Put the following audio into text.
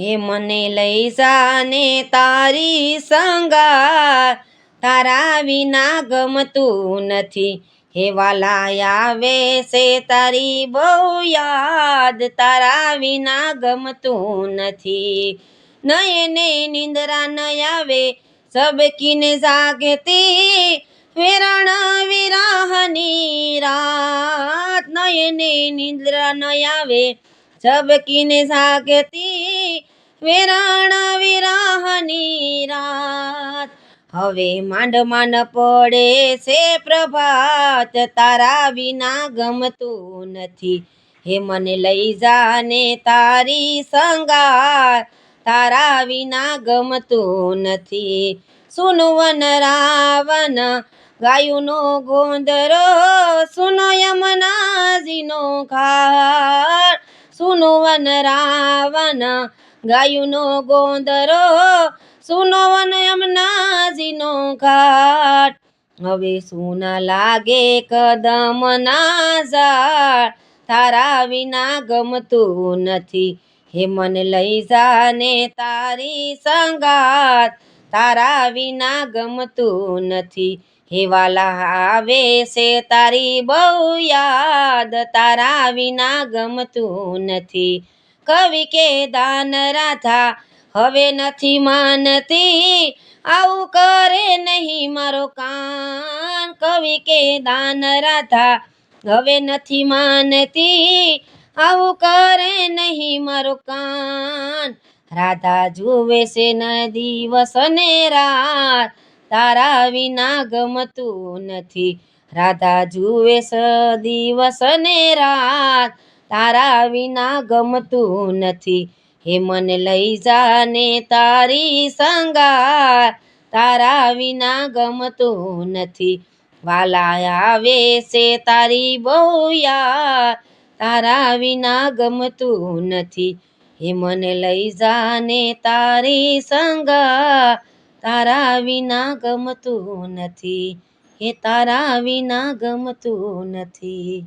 હે મને લઈ જાને તારી સંગાર તારા વિના ગમતું નથી. હે વાલા આવે છે તારી બહુ યાદ. તારા વિના ગમતું નથી. નયને નિંદરા ન આવે. સબકીને જાગતી વેરણ વિરાહની રાત. નયને નિંદ્રા ન આવે. સબકીને જાગતી વેરણ વિરાહની રાત. હવે માંડ માંડ પડે છે પ્રભાત, તારા વિના ગમતું નથી. હે મને લઈ જાને તારી સંગાર તારા વિના ગમતું નથી. સુનવન રાવન ગાયુનો ગોંદરો, સુનો યમનાજીનો ખાર સુનવન રાવન ગાયુનો ગોંદરો, સુનો વન ઘાટ. હવે સુના લાગે કદમના ઝાડ. તારા વિના ગમતું નથી, હે મન લઈ જાને તારી સંગાત તારા વિના ગમતું નથી, હે વાલા આવે છે તારી બહુ યાદ. તારા વિના ગમતું નથી કવિ કે દાન રાધા, હવે નથી માનતી. આવું કરે નહીં મારો કાન. કવિ કે દાન રાધા, હવે નથી માનતી. આવું કરે નહીં મારો કાન. રાધા જુએ છે ન દિવસ ને રાત. તારા વિના ગમતું નથી. રાધા જુએ સ દિવસ ને રાત. તારા વિના ગમતું નથી. હે મને લઈ જાને તારી સંગાર તારા વિના ગમતું નથી. વાલા આવે છે તારી બહુ યાદ. તારા વિના ગમતું નથી. હે મને લઈ જાને તારી સંગાર તારા વિના ગમતું નથી. હે તારા વિના ગમતું નથી.